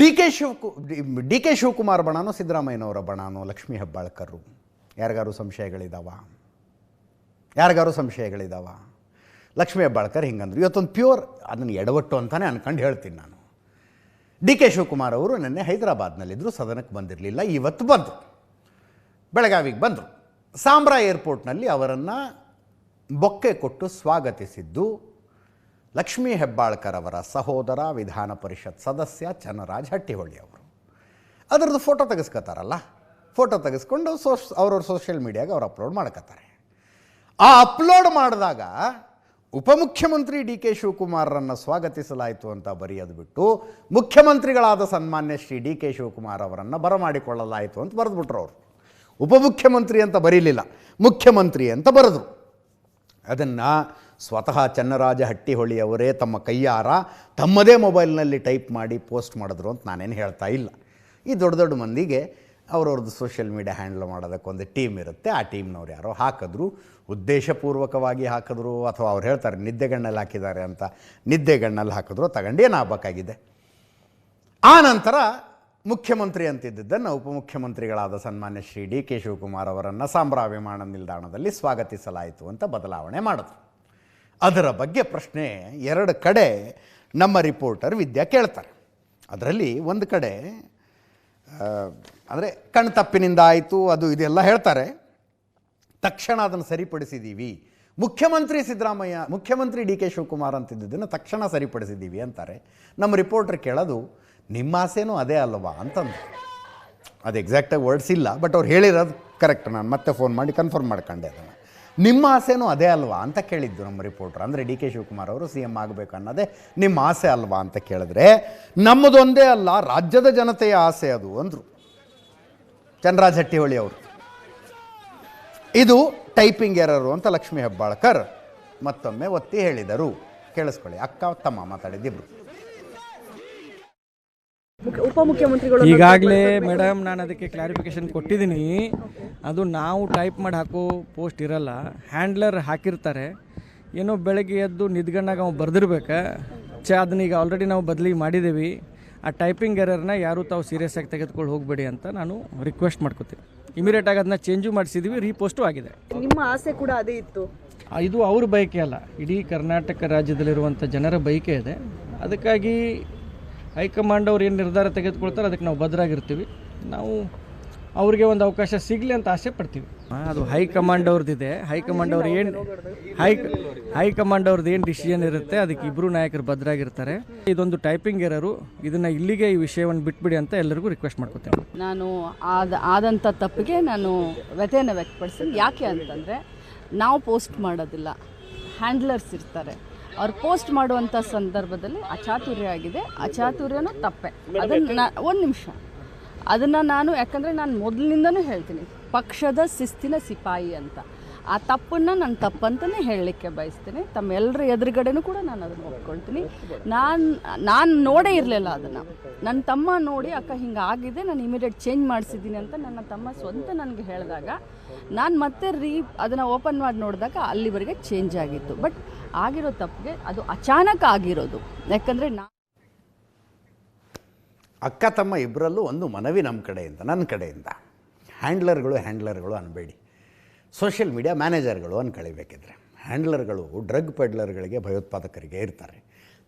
D K ಶಿವಕು D K Shivakumar ಬಣನೋ ಸಿದ್ದರಾಮಯ್ಯನವರ ಬಣನೋ ಲಕ್ಷ್ಮೀ ಹೆಬ್ಬಾಳ್ಕರು ಯಾರಿಗಾರು ಸಂಶಯಗಳಿದಾವ? ಯಾರಿಗಾರು ಸಂಶಯಗಳಿದಾವ? ಲಕ್ಷ್ಮೀ ಹೆಬ್ಬಾಳ್ಕರ್ ಹಿಂಗಂದ್ರು. ಇವತ್ತೊಂದು ಪ್ಯೂರ್, ಅದನ್ನು ಎಡವಟ್ಟು ಅಂತಲೇ ಅನ್ಕೊಂಡು ಹೇಳ್ತೀನಿ ನಾನು. ಡಿ ಕೆ ಶಿವಕುಮಾರ್ ಅವರು ನಿನ್ನೆ ಹೈದರಾಬಾದ್ನಲ್ಲಿದ್ದರು ಸದನಕ್ಕೆ ಬಂದಿರಲಿಲ್ಲ, ಇವತ್ತು ಬಂದರು. ಬೆಳಗಾವಿಗೆ ಬಂದರು. ಸಾಂಬ್ರಾ ಏರ್ಪೋರ್ಟ್ನಲ್ಲಿ ಅವರನ್ನು ಬೊಕ್ಕೆ ಕೊಟ್ಟು ಸ್ವಾಗತಿಸಿದ್ದು ಲಕ್ಷ್ಮೀ ಹೆಬ್ಬಾಳ್ಕರ್ ಅವರ ಸಹೋದರ ವಿಧಾನ ಪರಿಷತ್ ಸದಸ್ಯ ಚನ್ನರಾಜ್ ಹಟ್ಟಿಹೊಳಿ ಅವರು. ಅದರದ್ದು ಫೋಟೋ ತೆಗೆಸ್ಕೊತಾರಲ್ಲ ಫೋಟೋ ತೆಗೆಸ್ಕೊಂಡು ಸೋಶ್ ಅವ್ರವ್ರ ಸೋಷಿಯಲ್ ಮೀಡಿಯಾಗೆ ಅವ್ರು ಅಪ್ಲೋಡ್ ಮಾಡ್ಕೋತಾರೆ ಆ ಅಪ್ಲೋಡ್ ಮಾಡಿದಾಗ ಉಪಮುಖ್ಯಮಂತ್ರಿ ಡಿ ಕೆ ಶಿವಕುಮಾರರನ್ನು ಸ್ವಾಗತಿಸಲಾಯಿತು ಅಂತ ಬರೆಯೋದು ಬಿಟ್ಟು ಮುಖ್ಯಮಂತ್ರಿಗಳಾದ ಸನ್ಮಾನ್ಯ ಶ್ರೀ ಡಿ ಕೆ ಶಿವಕುಮಾರ್ ಅವರನ್ನು ಬರಮಾಡಿಕೊಳ್ಳಲಾಯಿತು ಅಂತ ಬರೆದ್ಬಿಟ್ರು ಅವರು. ಉಪಮುಖ್ಯಮಂತ್ರಿ ಅಂತ ಬರೀಲಿಲ್ಲ, ಮುಖ್ಯಮಂತ್ರಿ ಅಂತ ಬರೆದ್ರು. ಅದನ್ನು ಸ್ವತಃ ಚನ್ನರಾಜ ಹಟ್ಟಿಹೊಳಿ ಅವರೇ ತಮ್ಮ ಕೈಯಾರ ತಮ್ಮದೇ ಮೊಬೈಲ್ನಲ್ಲಿ ಟೈಪ್ ಮಾಡಿ ಪೋಸ್ಟ್ ಮಾಡಿದ್ರು ಅಂತ ನಾನೇನು ಹೇಳ್ತಾ ಇಲ್ಲ. ಈ ದೊಡ್ಡ ದೊಡ್ಡ ಮಂದಿಗೆ ಅವ್ರವ್ರದ್ದು ಸೋಷಿಯಲ್ ಮೀಡಿಯಾ ಹ್ಯಾಂಡಲ್ ಮಾಡೋದಕ್ಕೊಂದು ಟೀಮ್ ಇರುತ್ತೆ. ಆ ಟೀಮ್ನವ್ರು ಯಾರೋ ಹಾಕಿದ್ರು, ಉದ್ದೇಶಪೂರ್ವಕವಾಗಿ ಹಾಕಿದ್ರು ಅಥವಾ ಅವ್ರು ಹೇಳ್ತಾರೆ, ನಿದ್ದೆಗಣ್ಣಲ್ಲಿ ಹಾಕಿದ್ದಾರೆ ಅಂತ ನಿದ್ದೆಗಣ್ಣಲ್ಲಿ ಹಾಕಿದ್ರು, ತಗೊಂಡು ಏನಾಗಬೇಕಾಗಿದೆ ಆ ನಂತರ ಮುಖ್ಯಮಂತ್ರಿ ಅಂತಿದ್ದನ್ನು ಉಪಮುಖ್ಯಮಂತ್ರಿಗಳಾದ ಸನ್ಮಾನ್ಯ ಶ್ರೀ ಡಿ ಕೆ ಶಿವಕುಮಾರ್ ಅವರನ್ನು ಸಾಂಬ್ರಾ ವಿಮಾನ ನಿಲ್ದಾಣದಲ್ಲಿ ಸ್ವಾಗತಿಸಲಾಯಿತು ಅಂತ ಬದಲಾವಣೆ ಮಾಡಿದ್ರು. ಅದರ ಬಗ್ಗೆ ಪ್ರಶ್ನೆ ಎರಡು ಕಡೆ ನಮ್ಮ ರಿಪೋರ್ಟರ್ ವಿದ್ಯಾ ಕೇಳ್ತಾರೆ. ಅದರಲ್ಲಿ ಒಂದು ಕಡೆ ಅಂದರೆ ಕಣ್ತಪ್ಪಿನಿಂದ ಆಯಿತು, ಅದು ಇದೆಲ್ಲ ಹೇಳ್ತಾರೆ. ತಕ್ಷಣ ಅದನ್ನು ಸರಿಪಡಿಸಿದ್ದೀವಿ ಮುಖ್ಯಮಂತ್ರಿ ಸಿದ್ದರಾಮಯ್ಯ, ಮುಖ್ಯಮಂತ್ರಿ ಡಿ ಕೆ ಶಿವಕುಮಾರ್ ಅಂತಿದ್ದನ್ನು ತಕ್ಷಣ ಸರಿಪಡಿಸಿದ್ದೀವಿ ಅಂತಾರೆ. ನಮ್ಮ ರಿಪೋರ್ಟರ್ ಕೇಳೋದು, ನಿಮ್ಮ ಆಸೆನೂ ಅದೇ ಅಲ್ವಾ ಅಂತಂದು ಅದು ಎಕ್ಸಾಕ್ಟಾಗಿ ವರ್ಡ್ಸ್ ಇಲ್ಲ ಬಟ್ ಅವ್ರು ಹೇಳಿರೋದು ಕರೆಕ್ಟ್ ನಾನು ಮತ್ತೆ ಫೋನ್ ಮಾಡಿ ಕನ್ಫರ್ಮ್ ಮಾಡ್ಕೊಂಡೆ ಅದನ್ನು. ನಿಮ್ಮ ಆಸೆನೂ ಅದೇ ಅಲ್ವಾ ಅಂತ ಕೇಳಿದ್ದು ನಮ್ಮ ರಿಪೋರ್ಟರ್ ಅಂದರೆ ಡಿ ಕೆ ಶಿವಕುಮಾರ್ ಅವರು ಸಿ ಎಂ ಆಗಬೇಕು ಅನ್ನೋದೇ ನಿಮ್ಮ ಆಸೆ ಅಲ್ವಾ ಅಂತ ಕೇಳಿದ್ರೆ, ನಮ್ಮದೊಂದೇ ಅಲ್ಲ, ರಾಜ್ಯದ ಜನತೆಯ ಆಸೆ ಅದು ಅಂದರು ಚಂದ್ರಾಜ್ ಹಟ್ಟಿಹೊಳಿ ಅವರು. ಇದು ಟೈಪಿಂಗ್ ಎರರು ಅಂತ ಲಕ್ಷ್ಮೀ ಹೆಬ್ಬಾಳ್ಕರ್ ಮತ್ತೊಮ್ಮೆ ಒತ್ತಿ ಹೇಳಿದರು. ಕೇಳಿಸ್ಕೊಳ್ಳಿ, ಅಕ್ಕ ತಮ್ಮ ಮಾತಾಡಿದ್ದಿಬ್ರು ಉಪಮುಖ್ಯಮಂತ್ರಿಗಳು ಈಗಾಗಲೇ ಮೇಡಮ್ ನಾನು ಅದಕ್ಕೆ ಕ್ಲಾರಿಫಿಕೇಶನ್ ಕೊಟ್ಟಿದ್ದೀನಿ ಅದು ನಾವು ಟೈಪ್ ಮಾಡಿ ಹಾಕೋ ಪೋಸ್ಟ್ ಇರಲ್ಲ. ಹ್ಯಾಂಡ್ಲರ್ ಹಾಕಿರ್ತಾರೆ. ಏನೋ ಬೆಳಗ್ಗೆ ಎದ್ದು ನಿದ್ಗಣ್ಣಾಗ ಅವ್ನು ಬರೆದಿರ್ಬೇಕು. ಚ ಅದನ್ನ ಈಗ ಆಲ್ರೆಡಿ ನಾವು ಬದಲಿ ಮಾಡಿದ್ದೀವಿ ಆ ಟೈಪಿಂಗ್ ಎರರ್ನ ಯಾರು ತಾವು ಸೀರಿಯಸ್ ಆಗಿ ತೆಗೆದುಕೊಂಡು ಹೋಗಬೇಡಿ ಅಂತ ನಾನು ರಿಕ್ವೆಸ್ಟ್ ಮಾಡ್ಕೋತೀನಿ. ಇಮಿಡಿಯೇಟಾಗಿ ಅದನ್ನ ಚೇಂಜು ಮಾಡಿಸಿದ್ವಿ ರೀಪೋಸ್ಟು ಆಗಿದೆ. ನಿಮ್ಮ ಆಸೆ ಕೂಡ ಅದೇ ಇತ್ತು. ಇದು ಅವ್ರ ಬಯಕೆ ಅಲ್ಲ. ಇಡೀ ಕರ್ನಾಟಕ ರಾಜ್ಯದಲ್ಲಿರುವಂಥ ಜನರ ಬಯಕೆ ಇದೆ ಅದಕ್ಕಾಗಿ ಹೈಕಮಾಂಡ್ ಅವ್ರು ಏನು ನಿರ್ಧಾರ ತೆಗೆದುಕೊಳ್ತಾರೆ ಅದಕ್ಕೆ ನಾವು ಭದ್ರಾಗಿರ್ತೀವಿ. ನಾವು ಅವ್ರಿಗೆ ಒಂದು ಅವಕಾಶ ಸಿಗಲಿ ಅಂತ ಆಸೆ ಪಡ್ತೀವಿ. ಅದು ಹೈಕಮಾಂಡ್ ಅವ್ರದ್ದಿದೆ. ಹೈಕಮಾಂಡ್ ಅವ್ರು ಏನು ಹೈ ಹೈಕಮಾಂಡ್ ಅವ್ರದ್ದು ಏನು ಡಿಸಿಷನ್ ಇರುತ್ತೆ ಅದಕ್ಕೆ ಇಬ್ಬರು ನಾಯಕರು ಭದ್ರಾಗಿರ್ತಾರೆ. ಇದೊಂದು ಟೈಪಿಂಗ್ ಇರೋರು ಇದನ್ನು ಇಲ್ಲಿಗೆ ಈ ವಿಷಯವನ್ನು ಬಿಟ್ಬಿಡಿ ಅಂತ ಎಲ್ಲರಿಗೂ ರಿಕ್ವೆಸ್ಟ್ ಮಾಡ್ಕೊತೇನೆ. ನಾನು ಆದ ಆದಂಥ ತಪ್ಪಿಗೆ ನಾನು ವ್ಯಥೆಯನ್ನು ವ್ಯಕ್ತಪಡಿಸ್ತೀನಿ ಯಾಕೆ ಅಂತಂದರೆ ನಾವು ಪೋಸ್ಟ್ ಮಾಡೋದಿಲ್ಲ. ಹ್ಯಾಂಡ್ಲರ್ಸ್ ಇರ್ತಾರೆ. ಅವ್ರು ಪೋಸ್ಟ್ ಮಾಡುವಂಥ ಸಂದರ್ಭದಲ್ಲಿ ಅಚಾತುರ್ಯ ಆಗಿದೆ. ಅಚಾತುರ್ಯನೂ ತಪ್ಪೆ. ಅದನ್ನು ಒಂದು ನಿಮಿಷ. ಅದನ್ನು ನಾನು ಯಾಕಂದರೆ ನಾನು ಮೊದಲಿನಿಂದನೂ ಹೇಳ್ತೀನಿ ಪಕ್ಷದ ಶಿಸ್ತಿನ ಸಿಪಾಯಿ ಅಂತ. ಆ ತಪ್ಪನ್ನು ನಾನು ತಪ್ಪಂತಲೇ ಹೇಳಲಿಕ್ಕೆ ಬಯಸ್ತೀನಿ. ತಮ್ಮೆಲ್ಲರ ಎದುರುಗಡೆನೂ ಕೂಡ ನಾನು ಅದನ್ನು ಒಪ್ಕೊಳ್ತೀನಿ. ನಾನು ನಾನು ನೋಡೇ ಇರಲಿಲ್ಲ ಅದನ್ನು. ನನ್ನ ತಮ್ಮ ನೋಡಿ ಅಕ್ಕ ಹಿಂಗೆ ಆಗಿದೆ ನಾನು ಇಮಿಡಿಯೇಟ್ ಚೇಂಜ್ ಮಾಡಿಸಿದ್ದೀನಿ ಅಂತ ನನ್ನ ತಮ್ಮ ಸ್ವಂತ ನನಗೆ ಹೇಳಿದಾಗ ನಾನು ಮತ್ತೆ ರೀ ಅದನ್ನು ಓಪನ್ ಮಾಡಿ ನೋಡಿದಾಗ ಅಲ್ಲಿವರೆಗೆ ಚೇಂಜ್ ಆಗಿತ್ತು. ಬಟ್ ಆಗಿರೋ ತಪ್ಪಿಗೆ ಅದು ಅಚಾನಕ್ ಆಗಿರೋದು. ಯಾಕಂದರೆ ನಾ ಅಕ್ಕ ತಮ್ಮ ಇಬ್ಬರಲ್ಲೂ ಒಂದು ಮನವಿ ನಮ್ಮ ಕಡೆಯಿಂದ ನನ್ನ ಕಡೆಯಿಂದ. ಹ್ಯಾಂಡ್ಲರ್ಗಳು ಹ್ಯಾಂಡ್ಲರ್ಗಳು ಅನ್ಬೇಡಿ. ಸೋಷಿಯಲ್ ಮೀಡಿಯಾ ಮ್ಯಾನೇಜರ್ಗಳು ಅನ್ಕಳಿಬೇಕಿದ್ರೆ. ಹ್ಯಾಂಡ್ಲರ್ಗಳು, ಡ್ರಗ್ ಪೆಡ್ಲರ್ಗಳಿಗೆ ಭಯೋತ್ಪಾದಕರಿಗೆ ಇರ್ತಾರೆ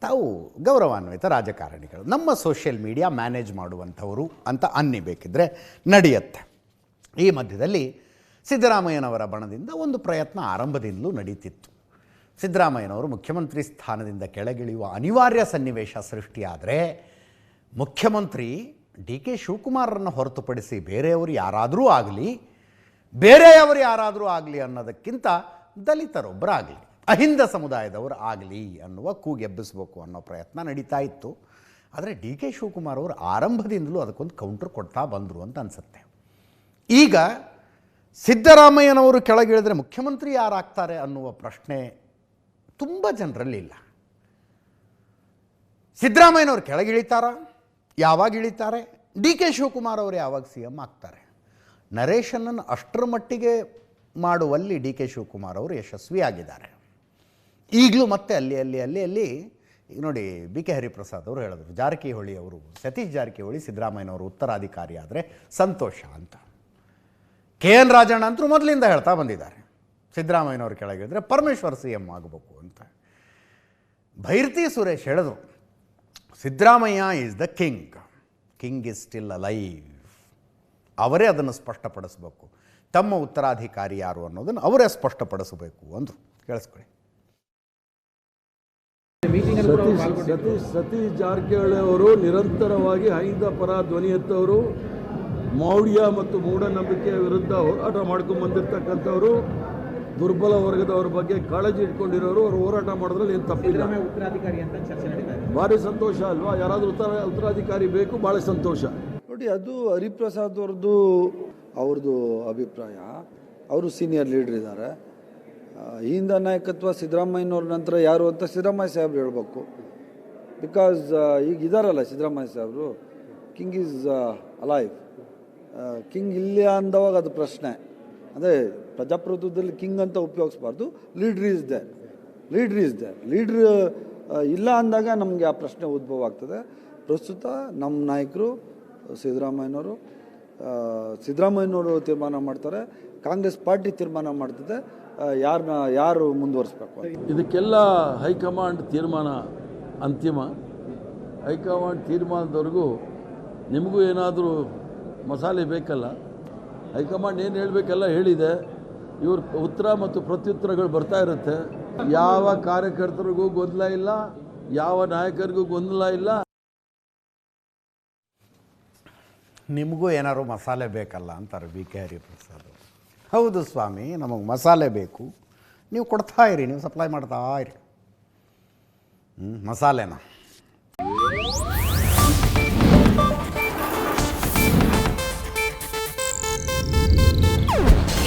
ತಾವು ಗೌರವಾನ್ವಿತ ರಾಜಕಾರಣಿಗಳು. ನಮ್ಮ ಸೋಷಿಯಲ್ ಮೀಡಿಯಾ ಮ್ಯಾನೇಜ್ ಮಾಡುವಂಥವರು ಅಂತ ಅನ್ನಿಬೇಕಿದ್ರೆ ನಡೆಯುತ್ತೆ. ಈ ಮಧ್ಯದಲ್ಲಿ ಸಿದ್ದರಾಮಯ್ಯನವರ ಬಣದಿಂದ ಒಂದು ಪ್ರಯತ್ನ ಆರಂಭದಿಂದಲೂ ನಡೀತಿತ್ತು. ಸಿದ್ದರಾಮಯ್ಯನವರು ಮುಖ್ಯಮಂತ್ರಿ ಸ್ಥಾನದಿಂದ ಕೆಳಗಿಳಿಯುವ ಅನಿವಾರ್ಯ ಸನ್ನಿವೇಶ ಸೃಷ್ಟಿಯಾದರೆ ಮುಖ್ಯಮಂತ್ರಿ ಡಿ ಕೆ ಶಿವಕುಮಾರರನ್ನು ಹೊರತುಪಡಿಸಿ ಬೇರೆಯವರು ಯಾರಾದರೂ ಆಗಲಿ, ಬೇರೆಯವರು ಯಾರಾದರೂ ಆಗಲಿ ಅನ್ನೋದಕ್ಕಿಂತ ದಲಿತರೊಬ್ಬರಾಗಲಿ, ಅಹಿಂದ ಸಮುದಾಯದವರು ಆಗಲಿ ಅನ್ನುವ ಕೂಗೆಬ್ಬಿಸಬೇಕು ಅನ್ನೋ ಪ್ರಯತ್ನ ನಡೀತಾ ಇತ್ತು. ಆದರೆ ಡಿ ಕೆ ಶಿವಕುಮಾರ್ ಅವರು ಆರಂಭದಿಂದಲೂ ಅದಕ್ಕೊಂದು ಕೌಂಟರ್ ಕೊಡ್ತಾ ಬಂದರು ಅಂತ ಅನಿಸುತ್ತೆ. ಈಗ ಸಿದ್ದರಾಮಯ್ಯನವರು ಕೆಳಗಿಳಿದ್ರೆ ಮುಖ್ಯಮಂತ್ರಿ ಯಾರಾಗ್ತಾರೆ ಅನ್ನುವ ಪ್ರಶ್ನೆ ತುಂಬ ಜನರಲ್ಲಿಲ್ಲ ಸಿದ್ದರಾಮಯ್ಯನವರು ಕೆಳಗಿಳಿತಾರ ಯಾವಾಗ ಇಳಿತಾರೆ? ಡಿ ಕೆ ಶಿವಕುಮಾರ್ ಅವರು ಯಾವಾಗ ಸಿ ಎಂ ಆಗ್ತಾರೆ? ನರೇಶನನ್ನು ಅಷ್ಟರ ಮಟ್ಟಿಗೆ ಮಾಡುವಲ್ಲಿ ಡಿ ಕೆ ಶಿವಕುಮಾರ್ ಅವರು ಯಶಸ್ವಿಯಾಗಿದ್ದಾರೆ. ಈಗಲೂ ಮತ್ತೆ ಅಲ್ಲಿ ಅಲ್ಲಿ ಅಲ್ಲಿ ಅಲ್ಲಿ, ಈಗ ನೋಡಿ ಬಿ ಕೆ ಹರಿಪ್ರಸಾದ್ ಅವರು ಹೇಳಿದ್ರು, ಜಾರಕಿಹೊಳಿ ಅವರು, ಸತೀಶ್ ಜಾರಕಿಹೊಳಿ ಸಿದ್ದರಾಮಯ್ಯನವರು ಉತ್ತರಾಧಿಕಾರಿ ಆದರೆ ಸಂತೋಷ ಅಂತ. ಕೆ ಎನ್ ರಾಜಣ್ಣ ಅಂತೂ ಮೊದಲಿಂದ ಹೇಳ್ತಾ ಬಂದಿದ್ದಾರೆ. ಸಿದ್ದರಾಮಯ್ಯನವ್ರ ಕೆಳಗಿದ್ರೆ ಪರಮೇಶ್ವರ್ ಸಿ ಎಂ ಆಗಬೇಕು ಅಂತ. ಭೈರತಿ ಸುರೇಶ್ ಹೇಳಿದ್ರು Siddaramaiah is the king king is still alive. ಅವರೇ ಅದನ್ನು ಸ್ಪಷ್ಟಪಡಿಸಬೇಕು. ತಮ್ಮ ಉತ್ತರಾಧಿಕಾರಿ ಯಾರು ಅನ್ನೋದನ್ನು ಅವರೇ ಸ್ಪಷ್ಟಪಡಿಸಬೇಕು ಅಂದರು. ಕೇಳಿಸ್ಕೊಳ್ಳಿ. ಸತೀಶ್ ಸತೀಶ್ ಸತೀಶ್ ಜಾರಕಿಹೊಳಿ ಅವರು ನಿರಂತರವಾಗಿ ಹೈಂದ ಪರ ಧ್ವನಿ ಎತ್ತವರು ಮೌಢ್ಯ ಮತ್ತು ಮೂಢನಂಬಿಕೆಯ ವಿರುದ್ಧ ಹೋರಾಟ ಮಾಡ್ಕೊಂಡು ಬಂದಿರತಕ್ಕಂಥವ್ರು ದುರ್ಬಲ ವರ್ಗದವ್ರ ಬಗ್ಗೆ ಕಾಳಜಿ ಇಟ್ಕೊಂಡಿರೋರು ಅವರು ಹೋರಾಟ ಮಾಡೋದ್ರಲ್ಲಿ ಏನು ತಪ್ಪಿಲ್ಲ. ಭಾರಿ ಸಂತೋಷ ಅಲ್ವಾ? ಯಾರಾದರೂ ಉತ್ತರ ಉತ್ತರಾಧಿಕಾರಿ ಬೇಕು ಭಾಳ ಸಂತೋಷ. ನೋಡಿ ಅದು ಹರಿಪ್ರಸಾದ್ ಅವ್ರದ್ದು ಅವ್ರದ್ದು ಅಭಿಪ್ರಾಯ. ಅವರು ಸೀನಿಯರ್ ಲೀಡರ್ ಇದ್ದಾರೆ. ಹಿಂದ ನಾಯಕತ್ವ ಸಿದ್ದರಾಮಯ್ಯನವ್ರ ನಂತರ ಯಾರು ಅಂತ ಸಿದ್ದರಾಮಯ್ಯ ಸಾಹೇಬ್ರು ಹೇಳಬೇಕು. ಬಿಕಾಸ್ ಈಗ ಇದ್ದಾರಲ್ಲ ಸಿದ್ದರಾಮಯ್ಯ ಸಾಹೇಬರು. ಕಿಂಗ್ ಈಸ್ ಅಲೈವ್ ಕಿಂಗ್ ಇಲ್ಲ ಅಂದವಾಗ ಅದು ಪ್ರಶ್ನೆ. ಅಂದರೆ ಪ್ರಜಾಪ್ರಭುತ್ವದಲ್ಲಿ ಕಿಂಗ್ ಅಂತ ಉಪಯೋಗಿಸ್ಬಾರ್ದು. Leader is the leader is the leader ಇಲ್ಲ ಅಂದಾಗ ನಮಗೆ ಆ ಪ್ರಶ್ನೆ ಉದ್ಭವ ಆಗ್ತದೆ. ಪ್ರಸ್ತುತ ನಮ್ಮ ನಾಯಕರು, ಸಿದ್ದರಾಮಯ್ಯನವರು ಸಿದ್ದರಾಮಯ್ಯನವರು ತೀರ್ಮಾನ ಮಾಡ್ತಾರೆ. ಕಾಂಗ್ರೆಸ್ ಪಾರ್ಟಿ ತೀರ್ಮಾನ ಮಾಡ್ತದೆ. ಯಾರನ್ನ ಯಾರು ಮುಂದುವರಿಸ್ಬೇಕು ಇದಕ್ಕೆಲ್ಲ ಹೈಕಮಾಂಡ್ ತೀರ್ಮಾನ ಅಂತಿಮ. ಹೈಕಮಾಂಡ್ ತೀರ್ಮಾನದವರೆಗೂ ನಿಮಗೂ ಏನಾದರೂ ಮಸಾಲೆ ಬೇಕಲ್ಲ? ಹೈಕಮಾಂಡ್ ಏನು ಹೇಳಬೇಕೆಲ್ಲ ಹೇಳಿದೆ. ಇವ್ರ ಉತ್ತರ ಮತ್ತು ಪ್ರತ್ಯುತ್ತರಗಳು ಬರ್ತಾ ಇರುತ್ತೆ. ಯಾವ ಕಾರ್ಯಕರ್ತರಿಗೂ ಗೊಂದಲ ಇಲ್ಲ, ಯಾವ ನಾಯಕರಿಗೂ ಗೊಂದಲ ಇಲ್ಲ. ನಿಮಗೂ ಏನಾದ್ರು ಮಸಾಲೆ ಬೇಕಲ್ಲ ಅಂತಾರೆ ಬಿ ಕೆ ಹರಿಪ್ರಸಾದ್ ಹೌದು ಸ್ವಾಮಿ, ನಮಗೆ ಮಸಾಲೆ ಬೇಕು. ನೀವು ಕೊಡ್ತಾ ಇರಿ, ನೀವು ಸಪ್ಲೈ ಮಾಡ್ತಾ ಇರಿ. ಹ್ಞೂ ಮಸಾಲೆನ?